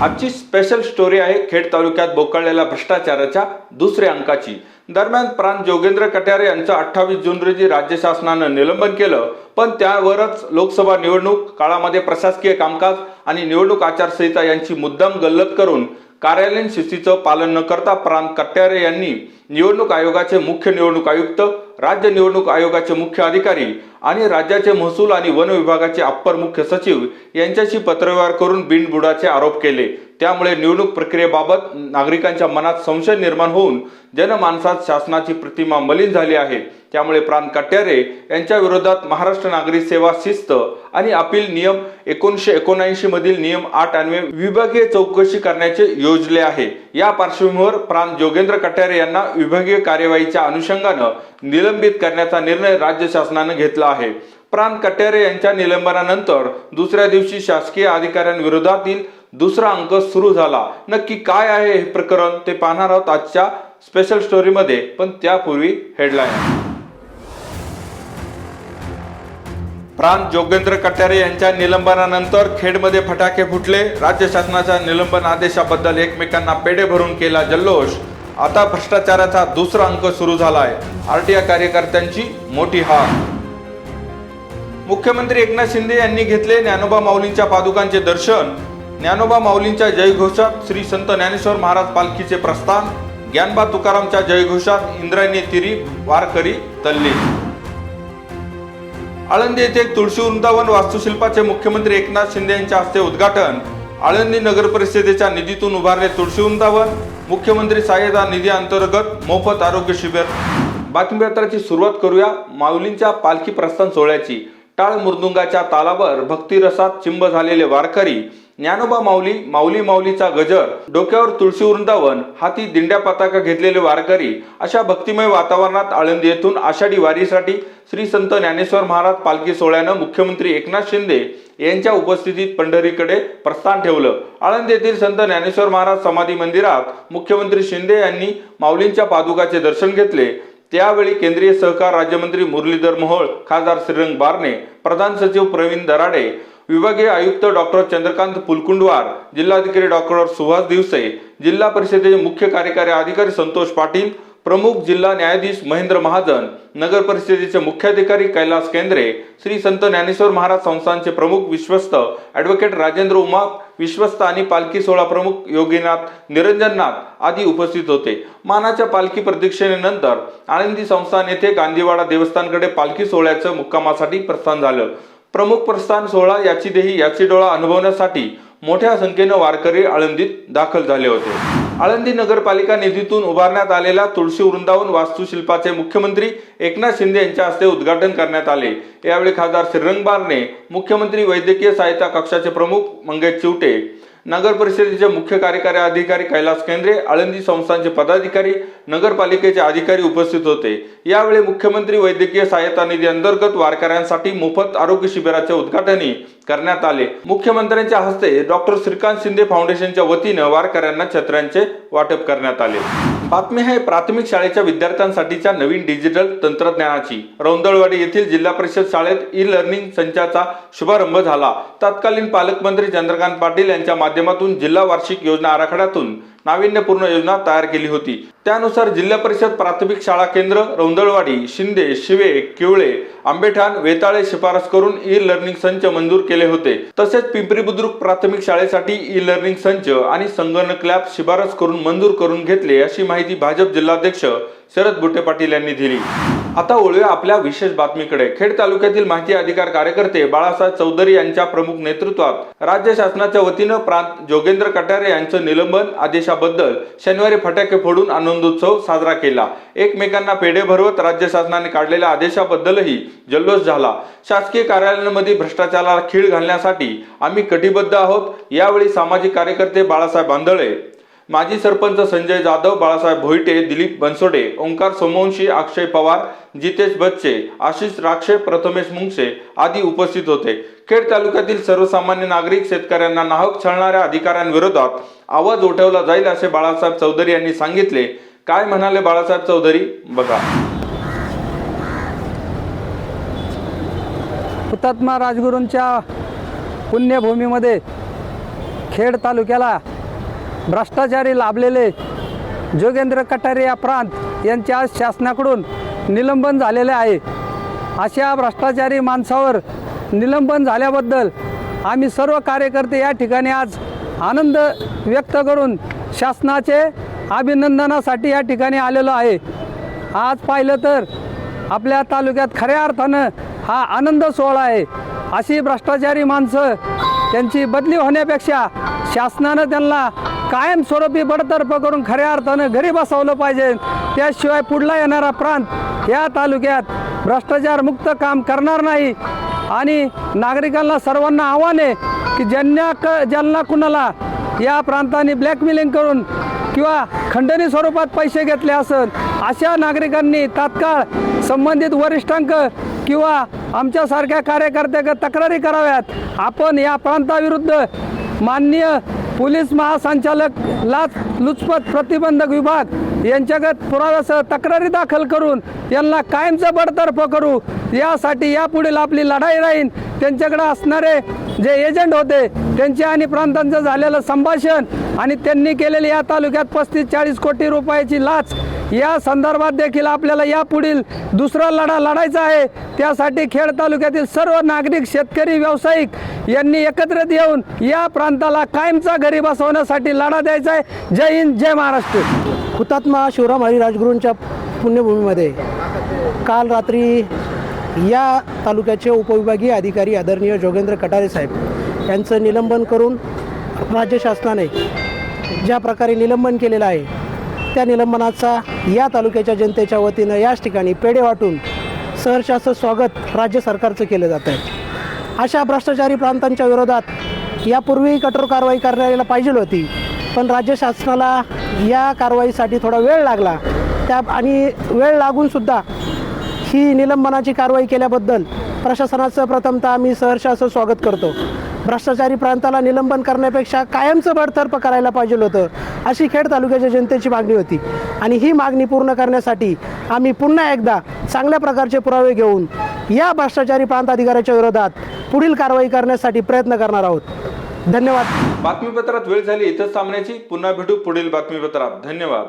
आजची special story आहे खेड तालुक्यात बोकळलेल्या भ्रष्टाचाराच्या दुसऱ्या अंकाची. दरम्यान प्राण जोगेंद्र कट्यारे यांचं अठ्ठावीस जून रोजी राज्य शासनानं निलंबन केलं पण त्यावरच लोकसभा निवडणूक काळामध्ये प्रशासकीय कामकाज आणि निवडणूक आचारसंहिता यांची मुद्दाम गल्लत करून कार्यालयीन शिस्तीचं पालन न करता प्राण कट्यारे यांनी निवडणूक आयोगाचे मुख्य निवडणूक आयुक्त राज्य निवडणूक आयोगाचे मुख्य अधिकारी आणि राज्याचे महसूल आणि वन विभागाचे अप्पर मुख्य सचिव यांच्याशी पत्रव्यवहार करून बिनबुडाचे आरोप केले. त्यामुळे निवडणूक प्रक्रियेबाबत नागरिकांच्या मनात संशय निर्माण होऊन जनमानसात शासनाची प्रतिमा मलिन झाली आहे. त्यामुळे प्राण कट्यारे यांच्या विरोधात महाराष्ट्र नागरिक सेवा शिस्त आणि अपील नियम एकोणीसशे एकोणऐंशी मधील नियम आठ अन्वे विभागीय चौकशी करण्याचे योजले आहे. या पार्श्वभूमीवर प्राण जोगेंद्र कट्यारे यांना विभागीय कार्यवाहीच्या अनुषंगानं निलंबित करण्याचा निर्णय राज्य शासनानं घेतला आहे. प्राण कट्यारे यांच्या निलंबनानंतर दुसऱ्या दिवशी शासकीय अधिकाऱ्यांविरोधातील दुसरा अंक सुरू झाला. नक्की काय आहे हे प्रकरण ते पाहणार आहोत आजच्या स्पेशल स्टोरीमध्ये पण त्यापूर्वी हेडलाईन प्रांत जोगेंद्र कट्यारे यांच्या निलंबनानंतर खेडमध्ये फटाके फुटले. राज्य शासनाच्या निलंबन आदेशाबद्दल एकमेकांना पेढे भरून केला जल्लोष. आता भ्रष्टाचाराचा दुसरा अंक सुरू झालाय. आरटीआय कार्यकर्त्यांची मोठी हार मुख्यमंत्री एकनाथ शिंदे यांनी घेतले ज्ञानोबा माऊलींच्या पादुकांचे दर्शन. ज्ञानोबा माऊलींच्या जयघोषात श्री संत ज्ञानेश्वर महाराज पालखीचे प्रस्थान ज्ञानबा तुकारामच्या जयघोषात इंद्रायणी तिरी वारकरी तल्ली. आळंदी येथे तुळशी वृंदावन वास्तुशिल्पाचे मुख्यमंत्री एकनाथ शिंदे यांच्या हस्ते उद्घाटन आळंदी नगर परिषदेच्या निधीतून उभारले तुळशी वृंदावन मुख्यमंत्री सहाय्यता निधी अंतर्गत मोफत आरोग्य शिबिर. बातमीपत्राची सुरुवात करूया माऊलींच्या पालखी प्रस्थान सोहळ्याची. टाळ मृदुंगाच्या तालावर भक्तिरसात चिंब झालेले वारकरी ज्ञानोबा माऊली माऊली माऊलीचा गजर डोक्यावर तुळशी वृंदावन हाती दिंड्या पताका घेतलेले वारकरी अशा भक्तिमय वातावरणात आळंदी येथून आषाढी वारीसाठी श्री संत ज्ञानेश्वर महाराज पालखी सोहळ्यानं मुख्यमंत्री एकनाथ शिंदे यांच्या उपस्थितीत पंढरीकडे प्रस्थान ठेवलं. आळंदी येथील संत ज्ञानेश्वर महाराज समाधी मंदिरात मुख्यमंत्री शिंदे यांनी माऊलींच्या पादुकाचे दर्शन घेतले. त्यावेळी केंद्रीय सहकार राज्यमंत्री मुरलीधर मोहोळ खासदार श्रीरंग बारणे प्रधान सचिव प्रवीण दराडे विभागीय आयुक्त डॉक्टर चंद्रकांत पुलकुंडवार जिल्हाधिकारी डॉक्टर सुहास दिवसे जिल्हा परिषदेचे मुख्य कार्यकारी अधिकारी संतोष पाटील प्रमुख जिल्हा न्यायाधीश महेंद्र महाजन नगर परिषदेचे मुख्याधिकारी कैलास केंद्रे श्री संत ज्ञानेश्वर महाराज संस्थानचे प्रमुख विश्वस्त ॲडव्होकेट राजेंद्र उमा विश्वस्त आणि पालखी सोहळा प्रमुख योगीनाथ निरंजननाथ आदी उपस्थित होते. मानाच्या पालखी प्रदक्षिणेनंतर आनंदी संस्थान येथे गांधीवाडा देवस्थानकडे पालखी सोहळ्याचं मुक्कामासाठी प्रस्थान झालं. प्रमुख प्रस्थान सोहळा याची देही याची डोळा अनुभवण्यासाठी मोठ्या संख्येनं वारकरी आळंदीत दाखल झाले होते. आळंदी नगरपालिका निधीतून उभारण्यात आलेल्या तुळशी वृंदावन वास्तुशिल्पाचे मुख्यमंत्री एकनाथ शिंदे यांच्या हस्ते उद्घाटन करण्यात आले. यावेळी खासदार श्रीरंग बारणे मुख्यमंत्री वैद्यकीय सहायता कक्षाचे प्रमुख मंगेश चिवटे नगर परिषदेचे मुख्य कार्यकारी अधिकारी कैलास केंद्रे आळंदी संस्थांचे पदाधिकारी नगरपालिकेचे अधिकारी उपस्थित होते. यावेळी मुख्यमंत्री वैद्यकीय सहायता निधी अंतर्गत वारकऱ्यांसाठी मोफत आरोग्य शिबिराचे उद्घाटनही करण्यात आले. मुख्यमंत्र्यांच्या हस्ते डॉक्टर श्रीकांत शिंदे फाउंडेशनच्या वतीनं वारकऱ्यांना छत्र्यांचे वाटप करण्यात आले. बातमी आहे प्राथमिक शाळेच्या विद्यार्थ्यांसाठीच्या नवीन डिजिटल तंत्रज्ञानाची. रौंदळवाडी येथील जिल्हा परिषद शाळेत ई लर्निंग संचाचा शुभारंभ झाला. तत्कालीन पालकमंत्री चंद्रकांत पाटील यांच्या माध्यमातून जिल्हा वार्षिक योजना आराखड्यातून नाविन्यपूर्ण योजना तयार केली होती. त्यानुसार जिल्हा परिषद प्राथमिक शाळा केंद्र रौंदळवाडी शिंदे शिवे किवळे आंबेठाण वेताळे शिफारस करून ई लर्निंग संच मंजूर केले होते. तसेच पिंपरी बुद्रुक प्राथमिक शाळेसाठी ई लर्निंग संच आणि संगणक लॅब शिफारस करून मंजूर करून घेतले अशी माहिती भाजप जिल्हाध्यक्ष शरद बुटे पाटील यांनी दिली. आता वळूया आपल्या विशेष बातमीकडे. खेड तालुक्यातील माहिती अधिकार कार्यकर्ते बाळासाहेब चौधरी यांच्या प्रमुख नेतृत्वात राज्य शासनाच्या वतीनं प्रांत जोगेंद्र कटारे यांचं निलंबन आदेशाबद्दल शनिवारी फटाके फोडून आनंदोत्सव साजरा केला. एकमेकांना पेढे भरवत राज्य शासनाने काढलेल्या आदेशाबद्दलही जल्लोष झाला. शासकीय कार्यालयांमध्ये भ्रष्टाचाराला खीळ घालण्यासाठी आम्ही कटिबद्ध आहोत. यावेळी सामाजिक कार्यकर्ते बाळासाहेब बांदळे माजी सरपंच संजय जाधव बाळासाहेब भोईटे दिलीप बनसोडे ओंकार सोमवंशी अक्षय पवार जितेश बच्चे आशिष राक्षे प्रथमेश मुंगसे आदी उपस्थित होते. खेड तालुक्यातील सर्वसामान्य नागरिक शेतकऱ्यांना नाहक छळणाऱ्या अधिकाऱ्यांविरोधात आवाज उठवला जाईल असे बाळासाहेब चौधरी यांनी सांगितले. काय म्हणाले बाळासाहेब चौधरी? बघा. हुतात्मा राजगुरूंच्या पुण्यभूमीमध्ये खेड तालुक्याला भ्रष्टाचारी लाभलेले जोगेंद्र कटारे या प्रांत यांच्या आज शासनाकडून निलंबन झालेले आहे. अशा भ्रष्टाचारी माणसावर निलंबन झाल्याबद्दल आम्ही सर्व कार्यकर्ते या ठिकाणी आज आनंद व्यक्त करून शासनाचे अभिनंदनासाठी या ठिकाणी आलेलो आहे. आज पाहिलं तर आपल्या तालुक्यात खऱ्या अर्थानं हा आनंद सोहळा आहे. अशी भ्रष्टाचारी माणसं त्यांची बदली होण्यापेक्षा शासनानं त्यांना कायमस्वरूपी बडतर्फ करून खऱ्या अर्थानं घरी बसवलं पाहिजे. त्याशिवाय पुढला येणारा प्रांत या तालुक्यात भ्रष्टाचार मुक्त काम करणार नाही. आणि नागरिकांना सर्वांना आव्हान आहे की ज्यांना क ज्यांना कुणाला या प्रांताने ब्लॅकमेलिंग करून किंवा खंडणी स्वरूपात पैसे घेतले असत अशा नागरिकांनी तात्काळ संबंधित वरिष्ठांक किंवा आमच्यासारख्या कार्यकर्त्याक तक्रारी कराव्यात. आपण या प्रांताविरुद्ध माननीय पोलीस महासंचालक लाच लुचपत प्रतिबंधक विभाग यांच्यागत पुराव्यासह तक्रारी दाखल करून यांना कायमचं बडतर्फ करू. यासाठी यापुढील आपली लढाई राहील त्यांच्याकडे असणारे जे एजंट होते त्यांचे आणि प्रांतांचं झालेलं संभाषण आणि त्यांनी केलेली या तालुक्यात पस्तीस चाळीस कोटी रुपयाची लाच या संदर्भात देखील आपल्याला यापुढील दुसरा लढा लढायचा आहे. त्यासाठी खेड तालुक्यातील सर्व नागरिक शेतकरी व्यावसायिक यांनी एकत्रित येऊन या प्रांताला कायमचा घरी बसवण्यासाठी लढा द्यायचा आहे. जय हिंद जय महाराष्ट्र. हुतात्मा शिवराम हरी राजगुरूंच्या पुण्यभूमीमध्ये काल रात्री या तालुक्याचे उपविभागीय अधिकारी आदरणीय जोगेंद्र कटारे साहेब यांचं निलंबन करून राज्य शासनाने ज्या प्रकारे निलंबन केलेलं आहे त्या निलंबनाचा या तालुक्याच्या जनतेच्या वतीनं याच ठिकाणी पेढे वाटून सहर्षाचं स्वागत राज्य सरकारचं केलं जात आहे. अशा भ्रष्टाचारी प्रांतांच्या विरोधात यापूर्वी कठोर कारवाई करायला पाहिजे होती पण राज्य शासनाला या कारवाईसाठी थोडा वेळ लागला. त्या आणि वेळ लागूनसुद्धा ही निलंबनाची कारवाई केल्याबद्दल प्रशासनाचं प्रथमतः आम्ही सहर्ष असं स्वागत करतो. भ्रष्टाचारी प्रांताला निलंबन करण्यापेक्षा कायमचं बडतर्फ करायला पाहिजे होतं अशी खेड तालुक्याच्या जनतेची मागणी होती. आणि ही मागणी पूर्ण करण्यासाठी आम्ही पुन्हा एकदा चांगल्या प्रकारचे पुरावे घेऊन या भ्रष्टाचारी प्रांत अधिकाऱ्याच्या विरोधात पुढील कारवाई करण्यासाठी प्रयत्न करणार आहोत. धन्यवाद. बातमीपत्रात वेळ झाली इथंच थांबण्याची. पुन्हा भेटू पुढील बातमीपत्रात. धन्यवाद.